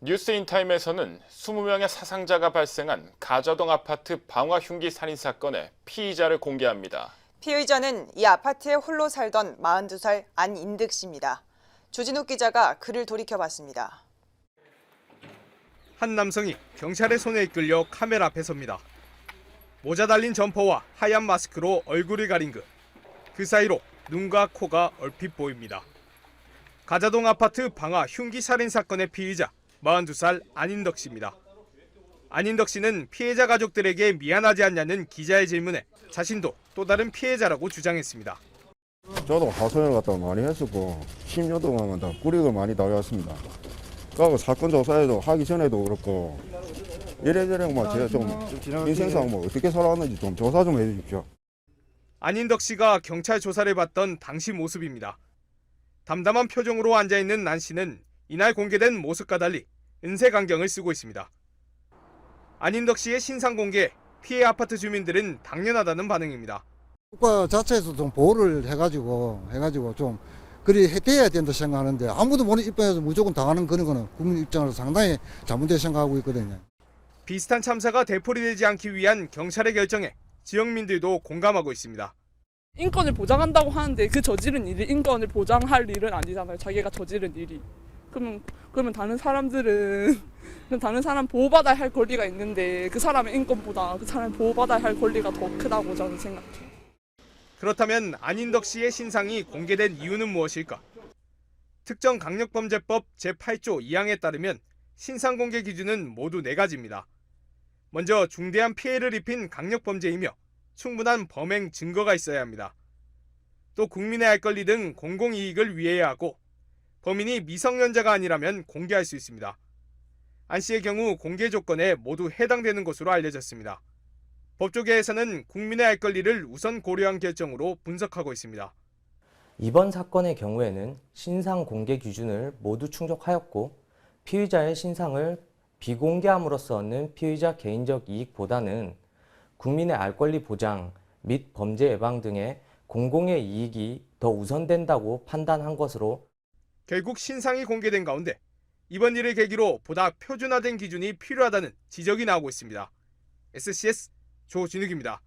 뉴스인타임에서는 20명의 사상자가 발생한 가자동 아파트 방화 흉기 살인 사건의 피의자를 공개합니다. 피의자는 이 아파트에 홀로 살던 42살 안인득 씨입니다. 주진욱 기자가 그를 돌이켜봤습니다. 한 남성이 경찰의 손에 이끌려 카메라 앞에 섭니다. 모자 달린 점퍼와 하얀 마스크로 얼굴을 가린 그. 그 사이로 눈과 코가 얼핏 보입니다. 가자동 아파트 방화 흉기 살인 사건의 피의자 42살 안인덕 씨입니다. 안인덕 씨는 피해자 가족들에게 미안하지 않냐는 기자의 질문에 자신도 또 다른 피해자라고 주장했습니다. 저도 하소연을 갖다 많이 했었고 10년 동안 다 꾸리고 많이 다녔습니다. 그리고 사건 조사에도 하기 전에도 그렇고 이래저래 뭐 제가 좀 인생상 뭐 어떻게 살아왔는지 좀 조사 좀 해주십시오. 안인덕 씨가 경찰 조사를 받던 당시 모습입니다. 담담한 표정으로 앉아 있는 난 씨는 이날 공개된 모습과 달리 은색 안경을 쓰고 있습니다. 안인덕 씨의 신상 공개에 피해 아파트 주민들은 당연하다는 반응입니다. 국가 자체에서 좀 보호를 해가지고 해가지고 좀 그리 해야 된다 생각하는데 아무도 모르는 입장에서 무조건 당하는 그런 거는 국민 입장으로 상당히 잘못되게 생각하고 있거든요. 비슷한 참사가 되풀이되지 않기 위한 경찰의 결정에 지역민들도 공감하고 있습니다. 인권을 보장한다고 하는데 그 저지른 일이 인권을 보장할 일은 아니잖아요. 자기가 저지른 일이. 그러면 그러면 다른 사람들은 그럼 다른 사람 보호받아야 할 권리가 있는데 그 사람의 인권보다 그 사람 보호받아야 할 권리가 더 크다고 저는 생각해요. 그렇다면 안인덕 씨의 신상이 공개된 이유는 무엇일까? 특정 강력범죄법 제8조 2항에 따르면 신상 공개 기준은 모두 네 가지입니다. 먼저 중대한 피해를 입힌 강력범죄이며 충분한 범행 증거가 있어야 합니다. 또 국민의 알 권리 등 공공이익을 위해야 하고 범인이 미성년자가 아니라면 공개할 수 있습니다. 안 씨의 경우 공개 조건에 모두 해당되는 것으로 알려졌습니다. 법조계에서는 국민의 알 권리를 우선 고려한 결정으로 분석하고 있습니다. 이번 사건의 경우에는 신상 공개 기준을 모두 충족하였고 피의자의 신상을 비공개함으로써 얻는 피의자 개인적 이익보다는 국민의 알 권리 보장 및 범죄 예방 등의 공공의 이익이 더 우선된다고 판단한 것으로 결국 신상이 공개된 가운데 이번 일을 계기로 보다 표준화된 기준이 필요하다는 지적이 나오고 있습니다. SCS 조진욱입니다.